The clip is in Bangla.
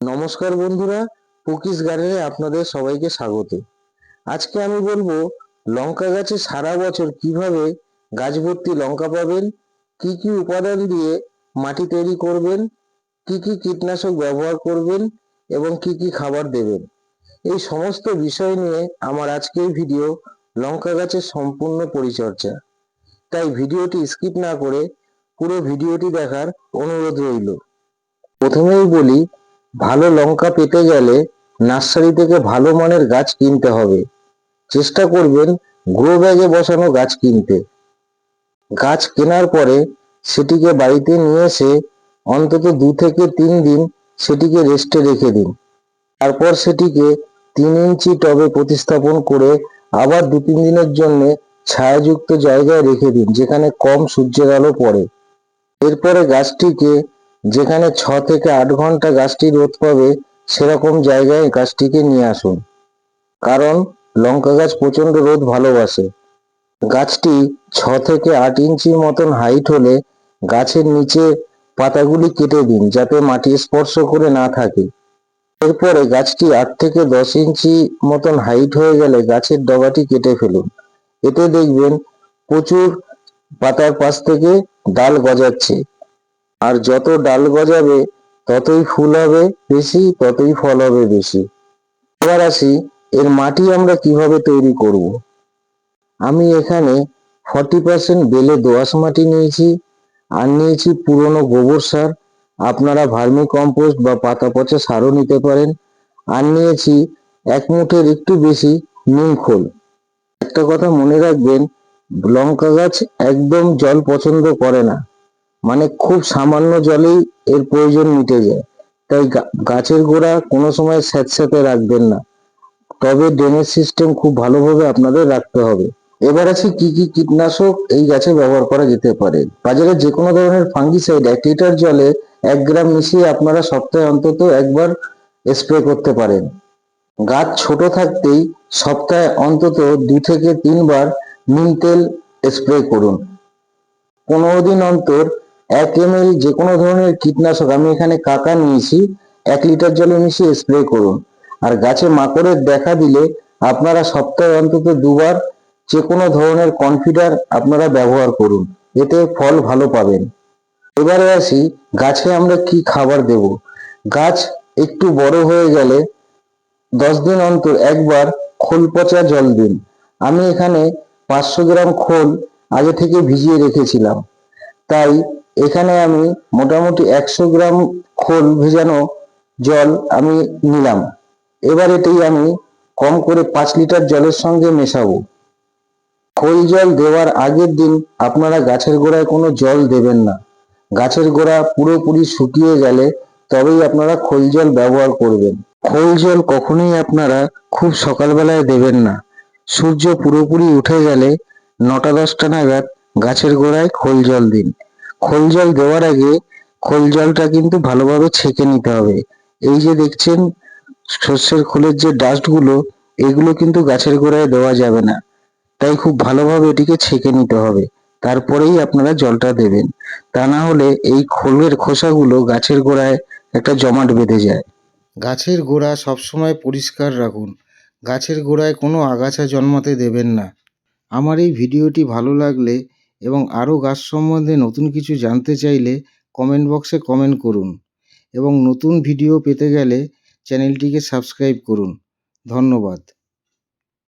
নমস্কার বন্ধুরা কুকিজ গার্ডেনে আপনাদের সবাইকে স্বাগত। আজকে আমি বলব, লঙ্কা গাছে সারা বছর কীভাবে গাছ ভর্তি লঙ্কা পাবেন, কি কি উপাদান দিয়ে মাটি তৈরি করবেন, কি কি কীটনাশক ব্যবহার করবেন, এবং কি কি খাবার দেবেন। এই সমস্ত বিষয় নিয়ে আমার আজকের ভিডিও লঙ্কা গাছের সম্পূর্ণ পরিচর্যা। তাই ভিডিওটি স্কিপ না করে পুরো ভিডিওটি দেখার অনুরোধ রইল। প্রথমেই বলি ভালো লঙ্কা পেতে গেলে নার্সারি থেকে ভালো মানের গাছ কিনতে হবে। চেষ্টা করবেন গ্রো ব্যাগে বসানো গাছ কিনতে। গাছ কেনার পরে সেটিকে বাড়িতে নিয়ে এসে অন্তত দু থেকে তিন দিন সেটিকে রেস্টে রেখে দিন। তারপর সেটিকে তিন ইঞ্চি টবে প্রতিস্থাপন করে আবার দু তিন দিনের জন্য ছায়াযুক্ত জায়গায় রেখে দিন, যেখানে কম সূর্যের আলো পড়ে। এরপরে গাছটিকে যেখানে ছ থেকে আট ঘণ্টা গাছটি রোদ পাবে, সেরকম জায়গায় গাছটিকে নিয়ে আসুন। কারণ লঙ্কা গাছ প্রচণ্ড রোদ ভালোবাসে। গাছটি ছ থেকে আট ইঞ্চি মতন হাইট হলে গাছের নিচে পাতাগুলি কেটে দিন, যাতে মাটি স্পর্শ করে না থাকে। এরপরে গাছটি আট থেকে দশ ইঞ্চি মতন হাইট হয়ে গেলে গাছের ডগাটি কেটে ফেলুন। এতে দেখবেন প্রচুর পাতার পাশ থেকে ডাল গজাচ্ছে। আর যত ডাল গজাবে, ততই ফুল হবে বেশি, ততই ফল হবে বেশি। এবার আসি, এর মাটি আমরা কীভাবে তৈরি করব? আমি এখানে ফর্টি পার্সেন্ট বেলে দোআঁশ মাটি নিয়েছি, আর নিয়েছি পুরনো গোবর সার। আপনারা ভার্মি কম্পোস্ট বা পাতা পচা সারও নিতে পারেন। আর নিয়েছি এক মুঠের একটু বেশি নিম খোল। একটা কথা মনে রাখবেন, লঙ্কা গাছ একদম জল পছন্দ করে না। মানে খুব সামান্য জলেই এর প্রয়োজন মিটে যায়। তাই গাছের গোড়া কোনো সময় স্যাঁতস্যাঁতে রাখবেন না। তবে ড্রেনেজ সিস্টেম খুব ভালোভাবে আপনাদের রাখতে হবে। এবার আছে কি কি কীটনাশক এই গাছে ব্যবহার করা যেতে পারে। বাজারে যে কোনো ধরনের ফাঙ্গিসাইড এক লিটার জলে এক গ্রাম মিশিয়ে আপনারা সপ্তাহে অন্তত একবার স্প্রে করতে পারেন। গাছ ছোট থাকতেই সপ্তাহে অন্তত দু থেকে তিনবার নিম তেল স্প্রে করুন। পনেরো দিন অন্তর এক এম এল যে কোনো ধরনের কীটনাশক আমি এখানে কাকা নিয়েছি, এক লিটার জলে মিশিয়ে স্প্রে করুন। আর গাছে মাকড়ের দেখা দিলে আপনারা সপ্তাহে অন্তত দুবার যে কোনো ধরনের কনফিডার আপনারা ব্যবহার করুন, এতে ফল ভালো পাবেন। এবারে আসি, গাছে আমরা কি খাবার দেব? গাছ একটু বড় হয়ে গেলে দশ দিন অন্তর একবার খোল পচা জল দিন। আমি এখানে পাঁচশো গ্রাম খোল আগে থেকে ভিজিয়ে রেখেছিলাম। তাই এখানে আমি মোটামুটি একশো গ্রাম খোল ভেজানো জল আমি নিলাম। এবার এটি আমি কম করে পাঁচ লিটার জলের সঙ্গে মেশাবো। খোল জল দেওয়ার আগের দিন আপনারা গাছের গোড়ায় কোনো জল দেবেন না। গাছের গোড়া পুরোপুরি শুকিয়ে গেলে তবেই আপনারা খোল জল ব্যবহার করবেন। খোল জল কখনোই আপনারা খুব সকালবেলায় দেবেন না। সূর্য পুরোপুরি উঠে গেলে নটা দশটা নাগাদ গাছের গোড়ায় খোল জল দিন। খোল জল দেওয়ার আগে খোল জলটা কিন্তু ভালোভাবে ছেঁকে নিতে হবে। এই যে দেখছেন শস্যের খোলের যে ডাস্টগুলো, এগুলো কিন্তু গাছের গোড়ায় দেওয়া যাবে না। তাই খুব ভালোভাবে এটিকে ছেঁকে নিতে হবে। তারপরেই আপনারা জলটা দেবেন। তা না হলে এই খোলের খোসাগুলো গাছের গোড়ায় একটা জমাট বেঁধে যায়। গাছের গোড়া সবসময় পরিষ্কার রাখুন। গাছের গোড়ায় কোনো আগাছা জন্মাতে দেবেন না। আমার এই ভিডিওটি ভালো লাগলে এবং আরও গাছ সম্বন্ধে নতুন কিছু জানতে চাইলে কমেন্ট বক্সে কমেন্ট করুন এবং নতুন ভিডিও পেতে গেলে চ্যানেলটিকে সাবস্ক্রাইব করুন। ধন্যবাদ।